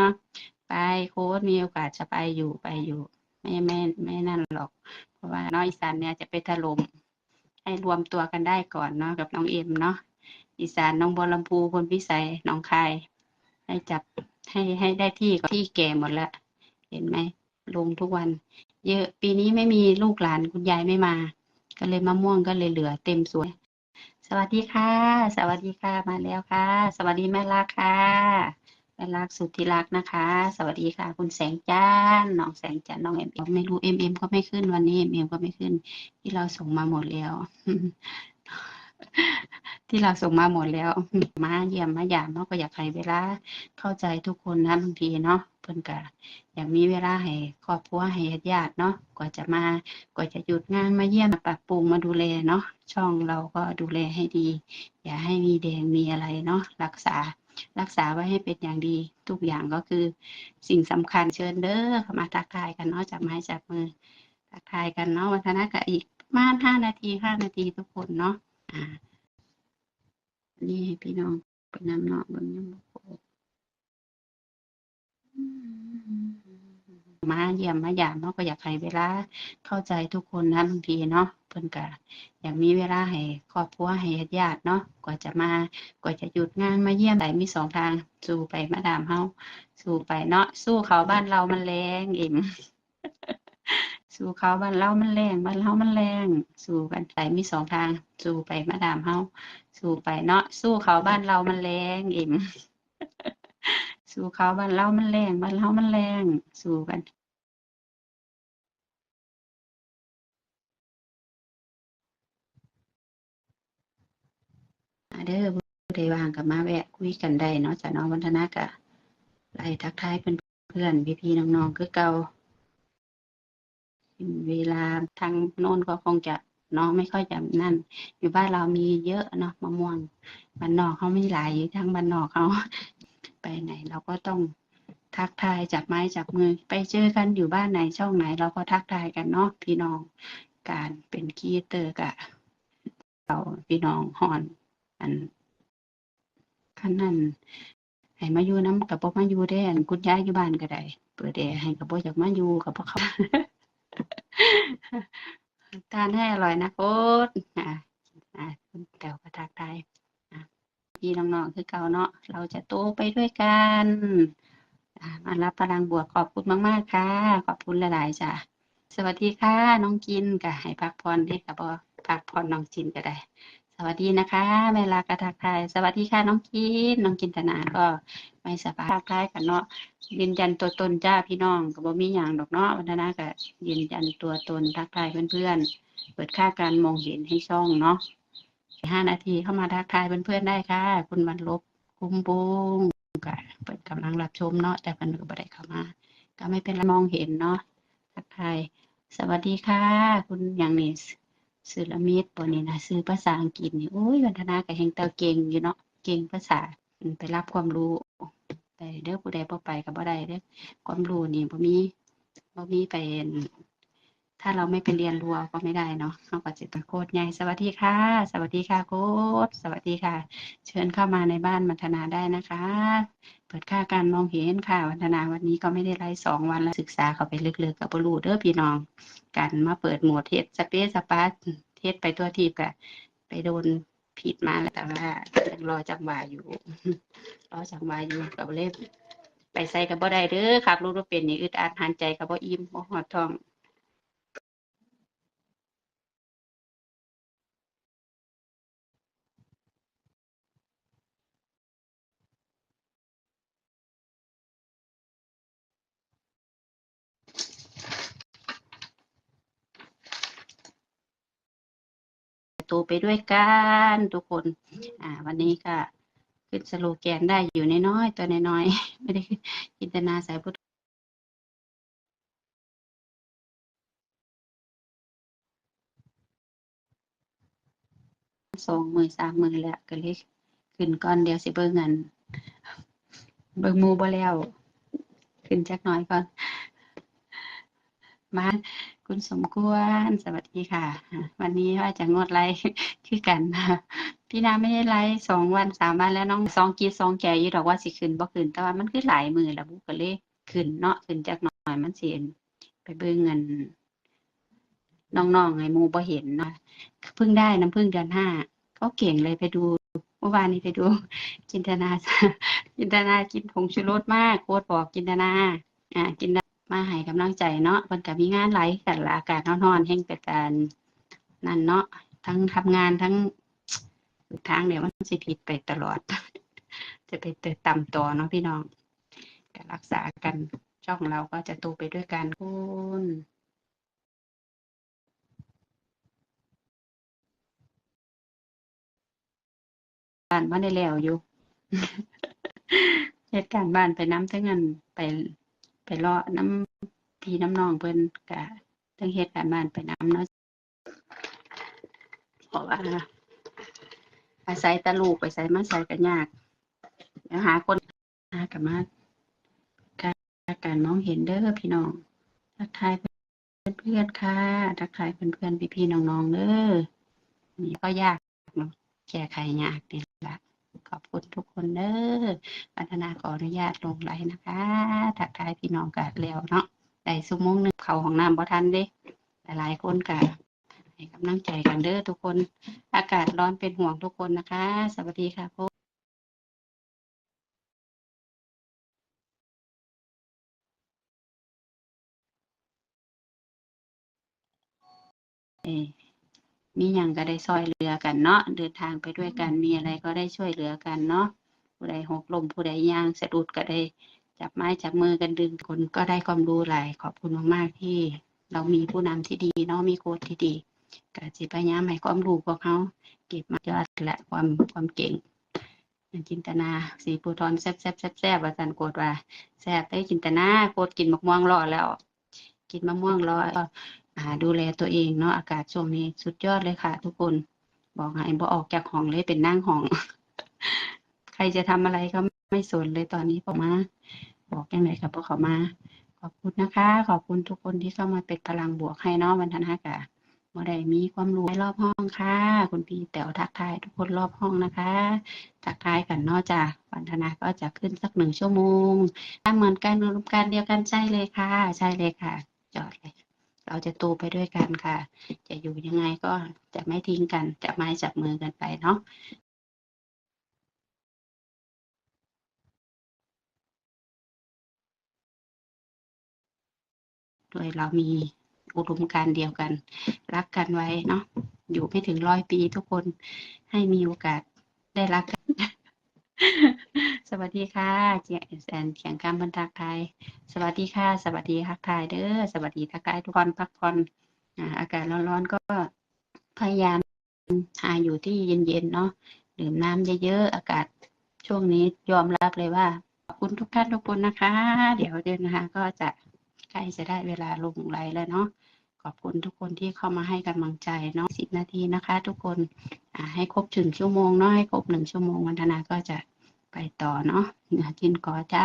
เนาะไปโค้ดมีโอกาสจะไปอยู่ไปอยู่ ไม่ไม่ไม่นั่นหรอก เพราะว่าน้องอีสานเนี่ยจะไปถล่มให้รวมตัวกันได้ก่อนเนาะกับน้องเอ็มเนาะอีสานน้องบัวลำพูพลพิสัยน้องคาย ให้จับให้ให้ได้ที่ก่อนที่แก่หมดแล้วเห็นไหมลงทุกวัน เยอะปีนี้ไม่มีลูกหลานคุณยายไม่มา ก็เลยมะม่วงก็เลยเหลือเต็มสวนสวัสดีค่ะ สวัสดีค่ะ มาแล้วค่ะ สวัสดีแม่ลักค่ะ แม่ลักสุดที่รักนะคะ สวัสดีค่ะ คุณแสงจันน้องแสงจันน้องเอ็มไม่รู้เอ็มเอ็มก็ไม่ขึ้นวันนี้เอ็มเอ็มก็ไม่ขึ้น ที่เราส่งมาหมดแล้ว ที่เราส่งมาหมดแล้ว มาเยี่ยมมาหยามเนาะก็อยากให้เวลาเข้าใจทุกคนนะบางทีเนาะเพิ่นก็อยากมีเวลาให้ครอบครัวให้ญาติๆเนาะกว่าจะมากว่าจะหยุดงานมาเยี่ยมมาปรับปรุงมาดูแลเนาะช่องเราก็ดูแลให้ดี อย่าให้มีแดงมีอะไรเนาะรักษา รักษาไว้ให้เป็นอย่างดี ทุกอย่างก็คือสิ่งสำคัญเชิญเด้อเข้ามาทักทายกันเนาะจับไม้จับมือทักทายกันเนาะวัฒนะกับอีกมาห้านาทีห้านาทีทุกคนเนาะอ่านี่ให้พี่น้องไปน้ำเนาะเบิ่งยังบ่ค มาเยี่ยมมาหยามเนาะก็อยากให้เวลาเข้าใจทุกคนนะบางทีเนาะเพิ่นก็อยากมีเวลาให้ครอบครัวให้ญาติเนาะกว่าจะมากว่าจะหยุดงานมาเยี่ยมได้มีสองทางสู้ไปมาดามเฮาสู้ไปเนาะสู้เขาบ้านเรามันแรงเอ็มสู้เขาบ้านเรามันแรงบ้านเรามันแรงสู้กันไปมีสองทางสู้ไปมาดามเฮาสู้ไปเนาะสู้เขาบ้านเรามันแรงเอ็ม สู้เขาบ้านเรามันแรงบ้านเรามันแรงสู้กันเด้อผู้ใดว่างกับมาแวะคุยกันได้เนาะจ้ะน้องวัฒนากะไล่ทักทายเพื่อนเพื่อนพี่ๆน้องๆคือเก่าเวลาทางโน้นก็คงจะเน้องไม่ค่อยจะนั่น อยู่บ้านเรามีเยอะเนาะมะม่วงบ้านนอกเขาไม่หลายอยู่ทางบ้านนอกเขา ไปไหน เราก็ต้องทักทายจับไม้จับมือ ไปเจอกันอยู่บ้านไหนช่องไหน เราก็ทักทายกันเนาะพี่น้องการเป็นคีเตอร์กะเราพี่น้องฮอนอันคันนั้นให้มาอยู่น้ำกับบ่มาอยู่ได้อันคุณยายอยู่บ้านก็ได้เปิดแอร์ให้กับบ่อยากมาอยู่กับบ่เขาทานให้อร่อยนะโค้ดอ่าอ่าคุณแก้วก็ทักทายอะ พี่น้องๆคือเก่าเนาะเราจะโตไปด้วยกันมารับพลังบวกขอบคุณมากๆค่ะ ขอบคุณหลายๆจ้ะสวัสดีค่ะ น้องกินก็ให้พักผ่อนเด้กับบ่พักผ่อนน้องจินก็ได้ สวัสดีนะคะแม่ลากระทักทายสวัสดีค่ะน้องกิน น้องกินตนาก็ไม่สบายทักทายกันเนาะยืนยันตัวตนจ้าพี่น้องก็บ่มีหยังดอกเนาะวันนาก็ยืนยันตัวตนทักทายเพื่อนๆเปิดค่าการมองเห็นให้ช่องเนาะ ห้านาทีเข้ามาทักทายเพื่อนๆได้ค่ะ คุณวันลบคุ้มบุงก็เปิดกำลังรับชมเนาะแต่เพิ่นก็บ่ได้เข้ามา ก็ไม่เป็นไรมองเห็นเนาะทักทายสวัสดีค่ะ คุณอย่างนี้ซื้อละมิดปนี่นะซื้อภาษาอังกฤษนี่โอ้ยวันธนาก็แหงเตาเก่งอยู่เนาะเก่งภาษาไปรับความรู้แต่เด้อผู้ใดบ่ไปก็บ่ได้เด้อความรู้นี่บ่มีบ่มีไปเห็น ถ้าเราไม่ไปเรียนรู้ก็ไม่ได้เนาะเราก็จะเป็นโคตรใหญ่สวัสดีค่ะ สวัสดีค่ะโค้ดสวัสดีค่ะ เชิญเข้ามาในบ้านมัทนาได้นะคะ เปิดค่าการมองเห็นค่ะวันธนาวันนี้ก็ไม่ได้ไลฟ์สองวันแล้วศึกษาเข้าไปลึกๆกับบ่รู้เด้อพี่น้อง กันมาเปิดหมวดเทสสเปซสปาร์เทสไปตัวทีบกะไปโดนผิดมาแล้วแต่ว่ายังรอจังหวะอยู่ รอจังหวะอยู่กับเล่มไปใส่กับบ่ได้เด้อครับรู้ว่าเป็นนี่อึดอัดหันใจกับบ่อิ่มบ่หอดท้อง โตไปด้วยกันทุกคน อ่า วันนี้ก็ขึ้นสโลแกนได้อยู่น้อยๆตัวน้อยๆไม่ได้จินตนาสายพุทธสองมือสามมือแล้วก็เลยขึ้นก่อนเดี๋ยวสิเบิ่งเงินเบิ่งมูบ่แล้ว ขึ้นจักหน่อยก่อน มา คุณสมควรสวัสดีค่ะ วันนี้ว่าจะงดไลฟ์คือกันพี่นาไม่ได้ไลฟ์สองวันสามวันแล้วน้องซองกีซองแก่อยู่ดอกว่าสิขึ้นบ่ขึ้นแต่ว่ามันคือหลายมือแล้วบุก็เลยขึ้นเนาะขึ้นจากหน่อยมันเสิไปเบิ่งเงินน้องๆไงมูบ่เห็นเนาะเพิ่งได้น้ำพึ่งเดือนห้าก็เก่งเลยไปดูเมื่อวานนี้ไปดูจินตนาจินตนากินผงชูรสมากโค้ดบอกจินตนาอ่าจินตนา มาให้กำลังใจเนาะมันก็มีงานหลายกันละอากาศร้อนๆแห่งเป็นการนั่นเนาะทั้งทำงานทั้งทางเดี๋ยวมันสิผิดไปตลอด จะไปเติต่ำต่อเนาะพี่น้องก็รักษากันช่องเราก็จะโตไปด้วยกันคุณบ้านมาได้แล้วอยู่เหตุการณ์บ้านไปน้ำทั้งนั้นไป ไปเลาะน้ำพี่น้ำนองเพิ่นกะทั้งเหตุการณ์บ้านไปน้ำเนาะเพราะว่าอาศัยตะลูกไปใส่มาใส่กันยากเดี๋ยวหาคนหากันมาการการมองเห็นเด้อพี่น้องทักทายเพื่อนๆค่ะทักทายเพื่อนๆพี่ๆน้องๆเด้อนี่ก็ยากเนาะแก้ไขยากนี่ละ ขอบคุณทุกคนเด้อพัฒนาขออนุญาตลงไลน์นะคะทักทายพี่น้องกันแล้วเนาะได้สุโมงหนึ่งเขาของน้ำบ่ทันเด้หลายๆคนกะให้กำลังใจกันเด้อทุกคน อากาศร้อนเป็นห่วงทุกคนนะคะ สวัสดีค่ะพวกเออ มีหยังก็ได้ช่วยเหลือกันเนาะเดินทางไปด้วยกันมีอะไรก็ได้ช่วยเหลือกันเนาะผู้ใดหกล้มผู้ใดย่างสะดุดก็ได้จับไม้จับมือกันดึงคนก็ได้ความรู้หลายขอบคุณมากๆที่ เรามีผู้นำที่ดีเนาะมีโค้ชที่ดีก็สิพยายามให้ความรู้พวกเขาเก็บมายอดและความความเก่งจินตนาสีปูทอนแซ่บแซ่บแซ่บแซ่บว่าสันโกดว่าแซ่บได้จินตนาโกดกินมะม่วงรอแล้ว กินมะม่วงรอก็อ่าดูแลตัวเองเนาะอากาศช่วงนี้สุดยอดเลยค่ะ ทุกคนบอกให้บ่ออกจากห้องเลยเป็นนั่งห้อง ใครจะทำอะไรก็ไม่สนเลยตอนนี้พอมาบอกยังไงกับพวกเขามา ขอบคุณนะคะ ขอบคุณทุกคนที่เข้ามาเป็นพลังบวกให้เนาะวันธนากะบ่ได้มีความรู้รอบห้องค่ะ คุณพี่แต๋วทักทายทุกคนรอบห้องนะคะ ทักทายกันเนอกจากวันธนาก็จะขึ้นสักหนึ่งชั่วโมงถ้าเหมือนกันรวมกันเดียวกันใช่เลยค่ะ ใช่เลยค่ะ จอดเลย เราจะโตไปด้วยกันค่ะ จะอยู่ยังไงก็จะไม่ทิ้งกันจะไม่จับมือกันไปเนาะโดยเรามีอุดมการเดียวกัน รักกันไว้เนาะอยู่ไม่ถึงร้อยปีทุกคนให้มีโอกาสได้รักกัน สวัสดีค่ะเจียแอนเขียงคำบรรทักทายสวัสดีค่ะ สวัสดีทักทายเด้อสวัสดีทักทายทุกคนพักผ่อนอากาศร้อนๆก็พยายามหาอยู่ที่เย็นๆเนาะดื่มน้ำเยอะๆอากาศช่วงนี้ยอมรับเลยว่าขอบคุณทุกท่านทุกคนนะคะ เดี๋ยวเดือนนะคะ ก็จะใกล้จะได้เวลาลงไลน์แล้วเนาะขอบคุณทุกคนที่เข้ามาให้กำลังใจเนาะสิบนาทีนะคะ ทุกคนให้ครบถึงชั่วโมงเนาะให้ครบหนึ่งชั่วโมงวันธนาก็จะ ไปต่อเนาะกินก่อจ้า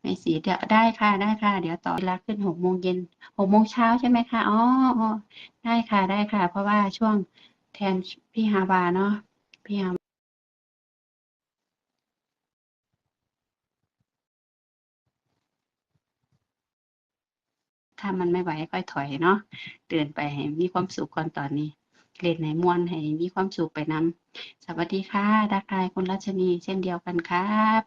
ไม่สีเดี๋ยวได้ค่ะได้ค่ะ เดี๋ยวต่อเวลาขึ้นหกโมงเย็นหกโมงเช้าใช่ไหมคะอ๋อได้ค่ะได้ค่ะ เพราะว่าช่วงแทนพี่ฮาวาเนาะพี่ฮาถ้ามันไม่ไหวค่อยถอยเนาะเดินไปมีความสุขก่อนตอนนี้ เล่นในมวนให้มีความสุขไปนำสวัสดีค่ะทักทายคุณรัชนีเช่นเดียวกันครับ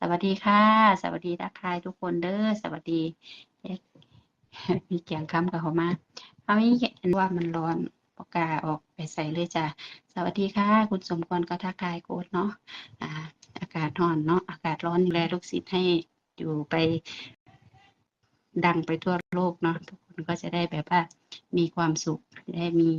สวัสดีค่ะ สวัสดีทักทายทุกคนเด้อสวัสดีเอ๊ะมีเกียงคำกับเขามาเอาอีกว่ามันร้อนปากกาออกไปใส่เลยจ้ะสวัสดีค่ะ คุณสมควรก็ทักทายโค้ดเนาะอ่าอากาศร้อนเนาะอากาศร้อนดูแลลูกศิษย์ให้อยู่ไปดังไปทั่วโลกเนาะทุกคนก็จะได้แบบว่ามีความสุขได้มี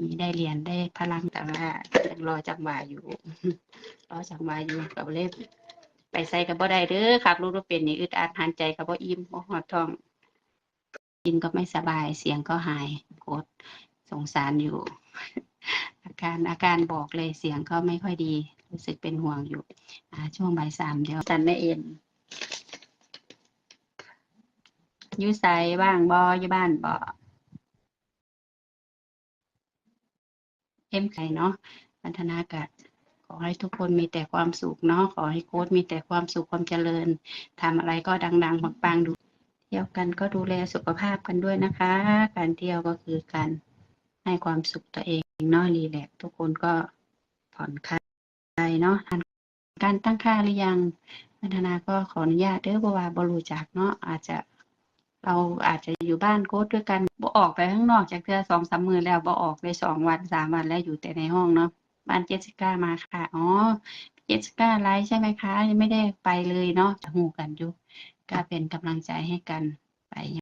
มีได้เรียนได้พลังแต่ว่ายังรอจังหวะอยู่ รอจังหวะอยู่กับเล่ไปใส่กับบ่ได้เด้อครับรู้ว่าเป็นนี่อึดอัดหันใจกับบ่อิ่มบ่หอดท้องกินก็ไม่สบายเสียงก็หายโกรธสงสารอยู่ อาการอาการบอกเลยเสียงก็ไม่ค่อยดี รู้สึกเป็นห่วงอยู่อช่วงบ่ายสามเดี๋ยวจันไม่เอ็นยู่ไสบ้างบ่อยู่บ้านบ่ เอ็มไข่เนาะพัฒนากะขอให้ทุกคนมีแต่ความสุขเนาะขอให้โค้ดมีแต่ความสุขความเจริญทำอะไรก็ดังๆปังๆดู เที่ยวกันก็ดูแลสุขภาพกันด้วยนะคะ การเที่ยวก็คือการให้ความสุขตัวเองเนาะรีแลกทุกคนก็ผ่อนคลายเนาะทานการตั้งค่าหรือยังพัฒนาก็ขออนุญาตเด้อเพราะว่าบรูจักเนาะอาจจะ เราอาจจะอยู่บ้านโค้ดด้วยกันบ่ออกไปข้างนอกจากเทือสองสามมือแล้วบ่ออกไปสองวันสามวันแล้วอยู่แต่ในห้องเนาะบ้านเจสสิก้ามาค่ะอ๋อเจสสิก้าไลฟ์ใช่ไหมคะยังไม่ได้ไปเลยเนาะจะหูกันอยู่ก็เป็นกำลังใจให้กันไป